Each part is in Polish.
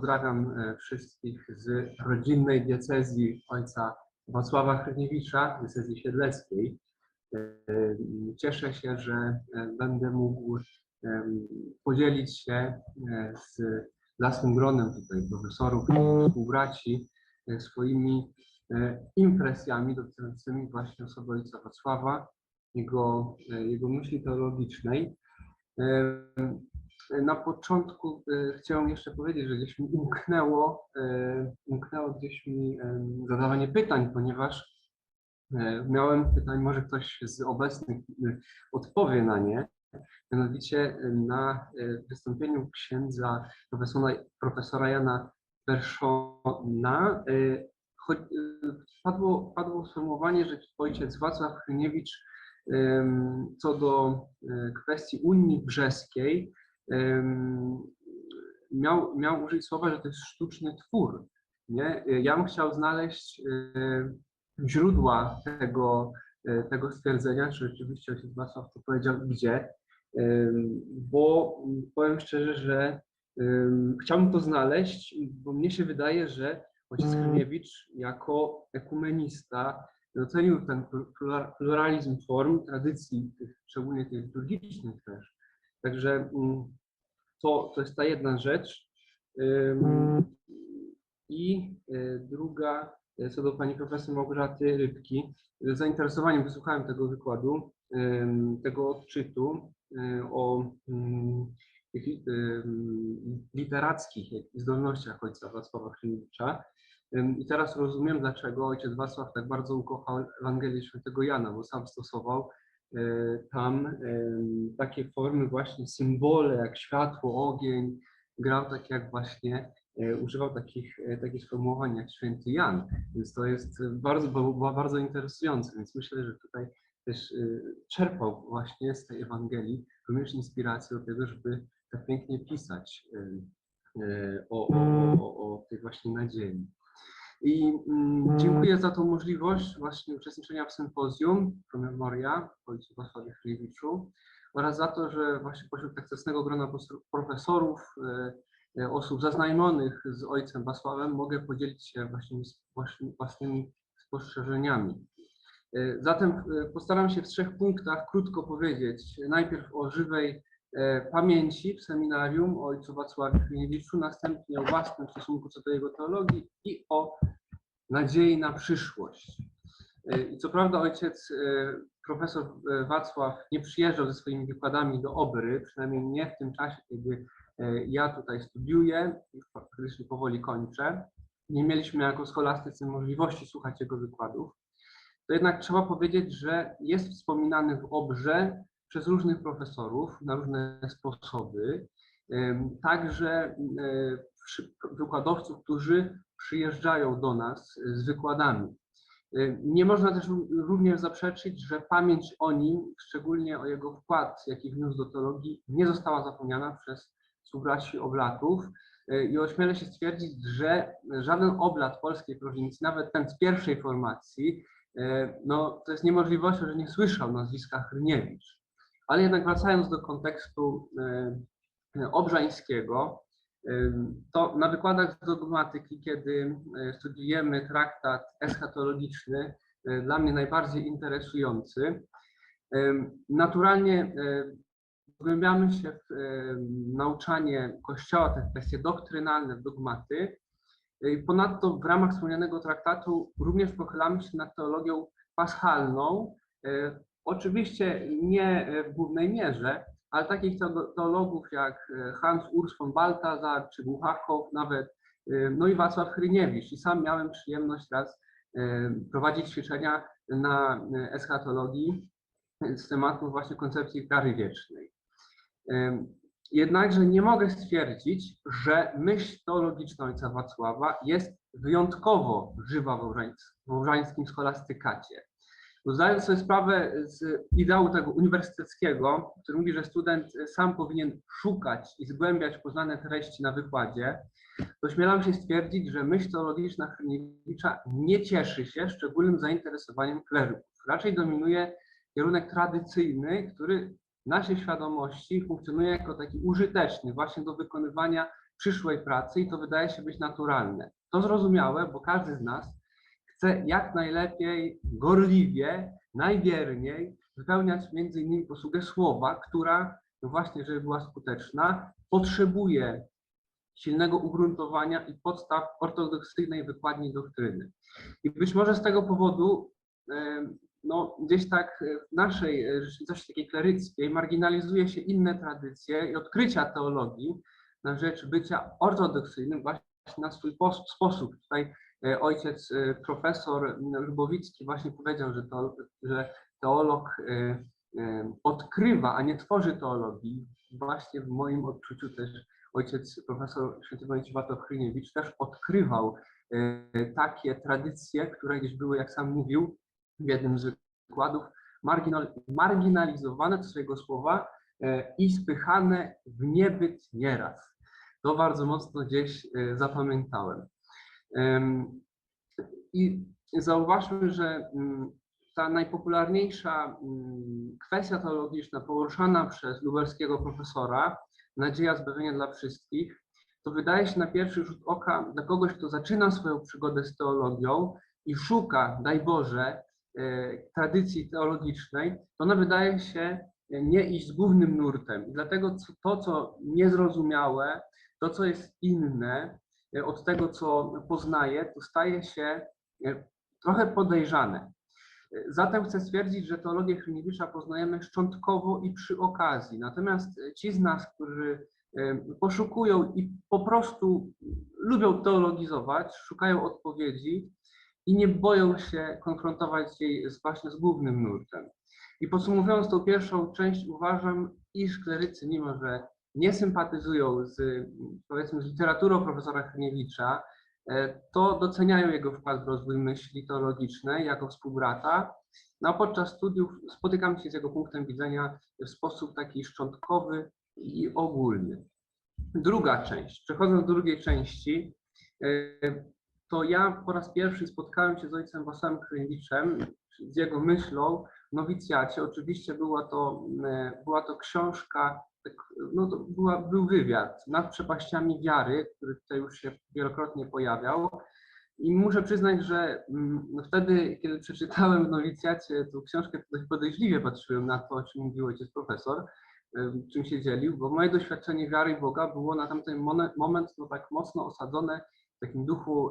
pozdrawiam e, wszystkich z rodzinnej diecezji ojca Wacława Hryniewicza, diecezji siedleckiej. E, Cieszę się, że e, będę mógł podzielić się z lasnym gronem tutaj profesorów i współbraci swoimi impresjami dotyczącymi właśnie osoby ojca Wacława, jego, jego myśli teologicznej. Na początku e, chciałem jeszcze powiedzieć, że gdzieś mi umknęło, e, umknęło gdzieś mi em, zadawanie pytań, ponieważ e, miałem pytań, może ktoś z obecnych e, odpowie na nie. Mianowicie e, na e, wystąpieniu księdza profesora, profesora Jana e, e, padło, padło sformułowanie, że ojciec Wacław Hryniewicz em, co do e, kwestii Unii Brzeskiej miał, miał użyć słowa, że to jest sztuczny twór. Nie? Ja bym chciał znaleźć źródła tego, e, tego stwierdzenia, czy rzeczywiście ojciec Wacław to powiedział gdzie, bo mm, powiem szczerze, że chciałbym to znaleźć, bo mnie się wydaje, że ojciec Hryniewicz jako ekumenista docenił ten plura- pluralizm form, tradycji, tych, szczególnie tych liturgicznych też. Także mm, to, to jest ta jedna rzecz. I y, druga, y, co do pani profesor Małgorzaty Rybki, z zainteresowaniem wysłuchałem tego wykładu, tego odczytu y, o tych literackich zdolnościach ojca Wacława Chryniewicza. Ym, I teraz rozumiem, dlaczego ojciec Wacław tak bardzo ukochał Ewangelię Świętego Jana, bo sam stosował tam em, takie formy właśnie symbole jak światło, ogień, grał tak jak właśnie, e, używał takich, e, takich sformułowań jak święty Jan, więc to jest bardzo, bardzo interesujące, więc myślę, że tutaj też e, czerpał właśnie z tej Ewangelii również inspirację do tego, żeby tak pięknie pisać e, e, o, o, o, o tej właśnie nadziei. I mm, dziękuję za tą możliwość właśnie uczestniczenia w sympozjum Pro Memoria w ojcu Wacławie Chryjewiczu oraz za to, że właśnie pośród tak zacnego grona profesorów, e, e, osób zaznajomionych z ojcem Wacławem mogę podzielić się właśnie właśnie własnymi spostrzeżeniami. E, Zatem postaram się w trzech punktach krótko powiedzieć. Najpierw o żywej pamięci w seminarium o ojcu Wacławie Chryniewiczu, następnie o własnym stosunku co do jego teologii i o nadziei na przyszłość. E, I co prawda ojciec e, profesor e, Wacław nie przyjeżdżał ze swoimi wykładami do Obry, przynajmniej nie w tym czasie, kiedy e, ja tutaj studiuję, praktycznie powoli kończę. Nie mieliśmy jako scholastycy możliwości słuchać jego wykładów. To jednak trzeba powiedzieć, że jest wspominany w Obrze przez różnych profesorów na różne sposoby. Także e, wykładowców, którzy przyjeżdżają do nas z wykładami. Y, Nie można też ró- również zaprzeczyć, że pamięć o nim, szczególnie o jego wkład, jaki wniósł do teologii, nie została zapomniana przez współbraci oblatów. Y, I ośmielę się stwierdzić, że żaden oblat polskiej prowincji, nawet ten z pierwszej formacji, no, to jest niemożliwością, że nie słyszał nazwiska Hryniewicz. Ale jednak wracając do kontekstu y, obrzańskiego, Ym, to na wykładach z dogmatyki, kiedy e, studiujemy traktat eschatologiczny, e, dla mnie najbardziej interesujący, naturalnie e, wgłębiamy się w e, nauczanie Kościoła, te kwestie doktrynalne, dogmaty. E, Ponadto w ramach wspomnianego traktatu również pochylamy się nad teologią paschalną, e, oczywiście nie e, w głównej mierze, ale takich teolo- teologów jak e, Hans Urs von Balthasar czy Buchakow nawet, e, no i Wacław Hryniewicz. I sam miałem przyjemność raz prowadzić ćwiczenia na eschatologii z tematu właśnie koncepcji kary wiecznej. Jednakże nie mogę stwierdzić, że myśl teologiczna ojca Wacława jest wyjątkowo żywa w Wałżańs- w wałżańskim scholastykacie. Zdając sobie sprawę z ideału tego uniwersyteckiego, który mówi, że student sam powinien szukać i zgłębiać poznane treści na wykładzie, to się stwierdzić, że myśl teologiczna Hryniewicza nie cieszy się szczególnym zainteresowaniem kleryków. Raczej dominuje kierunek tradycyjny, który w naszej świadomości funkcjonuje jako taki użyteczny właśnie do wykonywania przyszłej pracy i to wydaje się być naturalne. To zrozumiałe, bo każdy z nas chce jak najlepiej, gorliwie, najwierniej wypełniać między innymi posługę słowa, która no właśnie, żeby była skuteczna, potrzebuje silnego ugruntowania i podstaw ortodoksyjnej wykładni doktryny. I być może z tego powodu no, gdzieś tak w naszej rzeczywistości takiej kleryckiej marginalizuje się inne tradycje i odkrycia teologii na rzecz bycia ortodoksyjnym właśnie na swój pos- sposób. Tutaj ojciec e, profesor Lubowicki właśnie powiedział, że, to, że teolog e, e, odkrywa, a nie tworzy teologii. Właśnie w moim odczuciu też ojciec profesor święty Wojciech Chryniewicz też odkrywał e, takie tradycje, które gdzieś były, jak sam mówił, w jednym z wykładów, marginal, marginalizowane to swojego słowa e, i spychane w niebyt nieraz. To bardzo mocno gdzieś e, zapamiętałem. I zauważmy, że mm, ta najpopularniejsza mm, kwestia teologiczna poruszana przez lubelskiego profesora, nadzieja zbawienia dla wszystkich, to wydaje się na pierwszy rzut oka dla kogoś, kto zaczyna swoją przygodę z teologią i szuka, daj Boże, e, tradycji teologicznej, to ona wydaje się nie iść z głównym nurtem. I dlatego to, co niezrozumiałe, to, co jest inne e, od tego, co poznaje, to staje się e, trochę podejrzane. E, Zatem chcę stwierdzić, że teologię Chryniewicza poznajemy szczątkowo i przy okazji. Natomiast e, ci z nas, którzy e, poszukują i po prostu lubią teologizować, szukają odpowiedzi i nie boją się konfrontować jej z, właśnie z głównym nurtem. I podsumowując tą pierwszą część, uważam, iż klerycy, mimo że nie sympatyzują z, powiedzmy, z literaturą profesora Chryniewicza, e, to doceniają jego wkład w rozwój myśli teologicznej jako współbrata. No a podczas studiów spotykam się z jego punktem widzenia w sposób taki szczątkowy i ogólny. Druga część. Przechodząc do drugiej części, e, to ja po raz pierwszy spotkałem się z ojcem Wasem Chryniewiczem, z jego myślą w nowicjacie. Oczywiście była to, e, była to książka, no to była, był wywiad nad przepaściami wiary, który tutaj już się wielokrotnie pojawiał. I muszę przyznać, że mm, no wtedy, kiedy przeczytałem w nowicjacie tę książkę, dość podejrzliwie patrzyłem na to, o czym mówił ojciec profesor, czym się dzielił, bo moje doświadczenie wiary Boga było na tamten moment no, tak mocno osadzone w takim duchu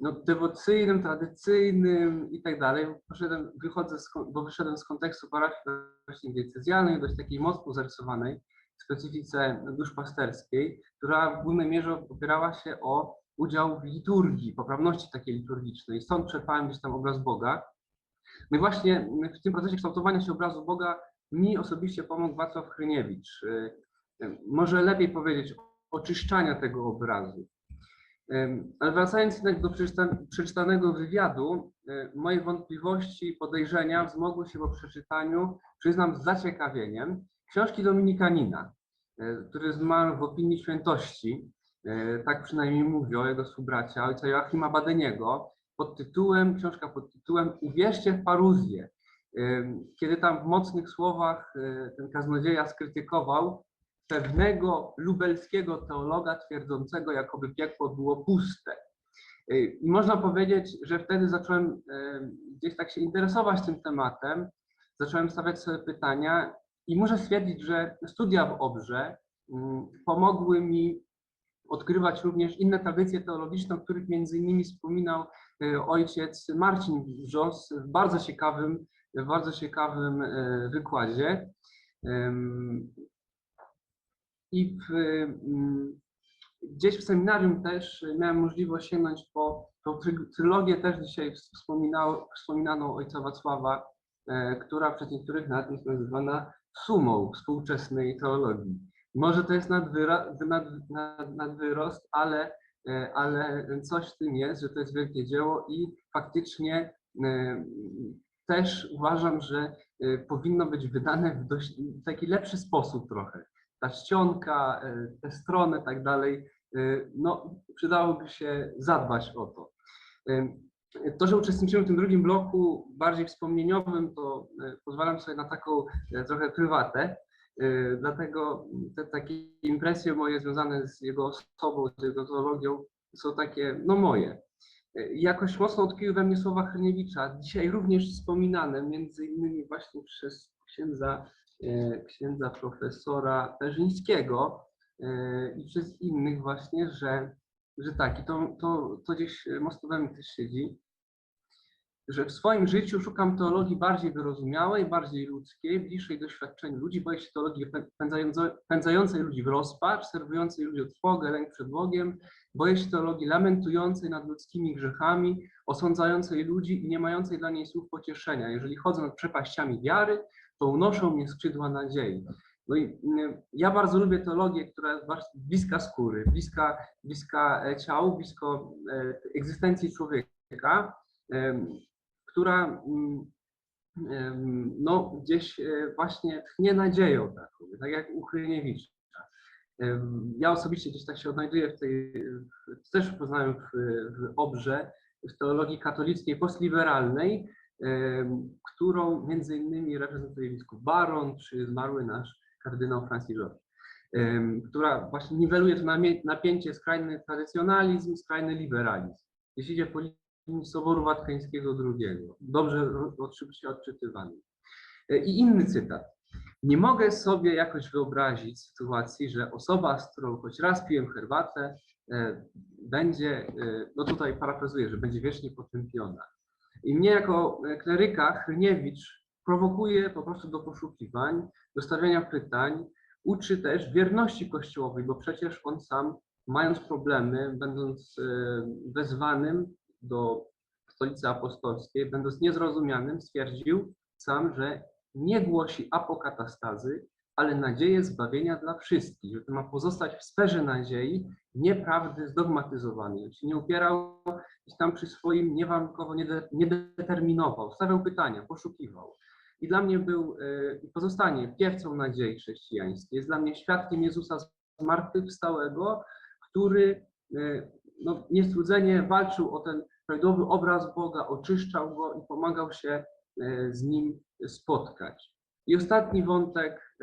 no, dewocyjnym, tradycyjnym i tak dalej. Wychodzę z, bo wyszedłem z kontekstu parafii właśnie diecezjalnej, dość takiej mocno zarysowanej w specyfice duszpasterskiej, która w głównej mierze opierała się o udział w liturgii, poprawności takiej liturgicznej. Stąd czerpałem gdzieś tam obraz Boga. No i właśnie w tym procesie kształtowania się obrazu Boga mi osobiście pomógł Wacław Chryniewicz. Y, y, Może lepiej powiedzieć, oczyszczania tego obrazu. Ale wracając jednak do przeczyta- przeczytanego wywiadu, y, moje wątpliwości i podejrzenia wzmogły się po przeczytaniu, przyznam z zaciekawieniem, książki Dominikanina, y, który zmarł w opinii świętości, y, tak przynajmniej mówi o jego współbracia, ojca Joachima Badeniego, pod tytułem, książka pod tytułem Uwierzcie w paruzję. Kiedy tam w mocnych słowach ten kaznodzieja skrytykował pewnego lubelskiego teologa twierdzącego, jakoby piekło było puste. Y, I można powiedzieć, że wtedy zacząłem y, gdzieś tak się interesować tym tematem, zacząłem stawiać sobie pytania i muszę stwierdzić, że studia w Obrze mm, pomogły mi odkrywać również inne tradycje teologiczne, o których między innymi wspominał y, ojciec Marcin Wrzos w bardzo ciekawym, w bardzo ciekawym y, wykładzie. I w, mm, gdzieś w seminarium też miałem możliwość sięgnąć po, try- trylogię też dzisiaj wspominaną ojca Wacława, e, która przez niektórych nawet jest nazywana sumą współczesnej teologii. Może to jest nadwyrost, ale, e, ale coś w tym jest, że to jest wielkie dzieło i faktycznie e, też uważam, że powinno być wydane w dość w taki lepszy sposób trochę. Ta czcionka, e, te strony i tak dalej, e, no przydałoby się zadbać o to. E, To, że uczestniczymy w tym drugim bloku, bardziej wspomnieniowym, to pozwalam sobie na taką trochę prywatę. Dlatego te takie impresje moje związane z jego osobą, z jego teologią są takie, no moje. Jakoś mocno utkwiły we mnie słowa Hryniewicza, dzisiaj również wspominane, między innymi właśnie przez księdza, księdza profesora Perzyńskiego e, i przez innych właśnie, że, że tak, i to, to, to gdzieś mocno we mnie też siedzi, że w swoim życiu szukam teologii bardziej wyrozumiałej, bardziej ludzkiej, bliższej doświadczeniu ludzi. Boję się teologii pędzającej ludzi w rozpacz, serwującej ludzi trwogę, lęk przed Bogiem. Boję się teologii lamentującej nad ludzkimi grzechami, osądzającej ludzi i nie mającej dla niej słów pocieszenia. Jeżeli chodzę nad przepaściami wiary, to unoszą mnie skrzydła nadziei. No i mm, ja bardzo lubię teologię, która jest bliska skóry, bliska, bliska e, ciału, blisko e, egzystencji człowieka, em, która mm, no, gdzieś e, właśnie tchnie nadzieją taką, tak jak u Hryniewicza. Ja osobiście gdzieś tak się odnajduję w tej, też poznałem w, w obrze, w teologii katolickiej postliberalnej, którą między innymi reprezentuje biskup Baron, czy zmarły nasz kardynał Francis George, która właśnie niweluje to napięcie skrajny tradycjonalizm, skrajny liberalizm. Jeśli idzie po linii Soboru Watykańskiego II, dobrze oczywiście odczytywany. E, I inny cytat. Nie mogę sobie jakoś wyobrazić sytuacji, że osoba, z którą choć raz piłem herbatę, e, będzie, e, no tutaj parafrazuję, że będzie wiecznie potępiona. I mnie jako e, kleryka Hryniewicz prowokuje po prostu do poszukiwań, do stawiania pytań, uczy też wierności kościołowej, bo przecież on sam, mając problemy, będąc e, wezwanym do stolicy apostolskiej, będąc niezrozumianym, stwierdził sam, że nie głosi apokatastazy, ale nadzieję zbawienia dla wszystkich, że to ma pozostać w sferze nadziei, nieprawdy zdogmatyzowanej. On się nie upierał gdzieś tam przy swoim, niewarunkowo nie, nie determinował, stawiał pytania, poszukiwał. I dla mnie był e, i pozostanie piewcą nadziei chrześcijańskiej. Jest dla mnie świadkiem Jezusa zmartwychwstałego, który e, no, niestrudzenie walczył o ten prawidłowy obraz Boga, oczyszczał go i pomagał się e, z nim spotkać. I ostatni wątek,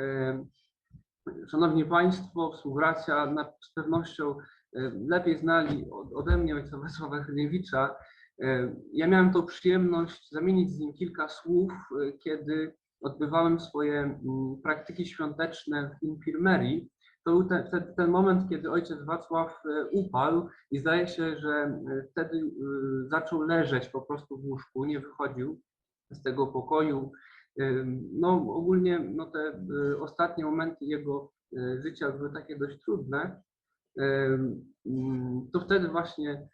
Szanowni Państwo, współbracia, na, z pewnością e, lepiej znali od, ode mnie ojca Wesława Hryniewicza. E, Ja miałem tą przyjemność zamienić z nim kilka słów, e, kiedy odbywałem swoje mm, praktyki świąteczne w infirmerii. To był ten, ten, ten moment, kiedy ojciec Wacław upadł i zdaje się, że wtedy zaczął leżeć po prostu w łóżku, nie wychodził z tego pokoju. No ogólnie no, te y, ostatnie momenty jego y, życia były takie dość trudne. Mm, To wtedy właśnie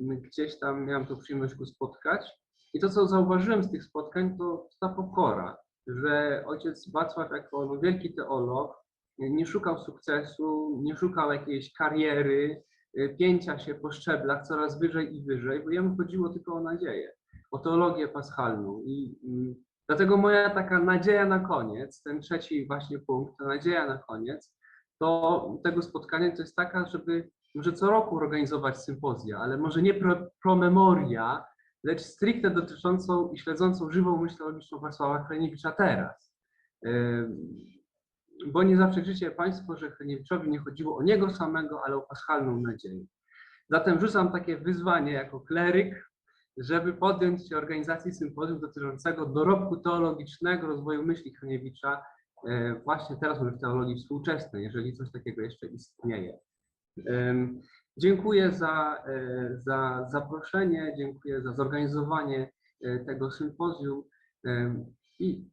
gdzieś tam miałem tą przyjemność go spotkać. I to, co zauważyłem z tych spotkań, to ta pokora, że ojciec Wacław jako no, wielki teolog nie szukał sukcesu, nie szukał jakiejś kariery, y, pięcia się po szczeblach coraz wyżej i wyżej, bo jemu chodziło tylko o nadzieję, o teologię paschalną. I mm, dlatego moja taka nadzieja na koniec, ten trzeci właśnie punkt, ta nadzieja na koniec, to tego spotkania to jest taka, żeby może co roku organizować sympozja, ale może nie pro, pro memoria, lecz stricte dotyczącą i śledzącą żywą myśl teologiczną Wacława Hryniewicza teraz. Bo nie zaprzeczycie Państwo, że Hryniewiczowi nie chodziło o niego samego, ale o paschalną nadzieję. Zatem rzucam takie wyzwanie jako kleryk, żeby podjąć się organizacji sympozjum dotyczącego dorobku teologicznego rozwoju myśli Hryniewicza e, właśnie teraz w teologii współczesnej, jeżeli coś takiego jeszcze istnieje. Dziękuję za, e, za zaproszenie, dziękuję za zorganizowanie e, tego sympozjum i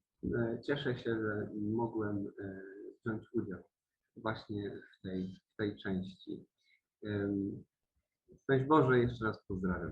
cieszę się, że mogłem wziąć udział właśnie w tej, w tej części. Szczęść Boże, jeszcze raz pozdrawiam.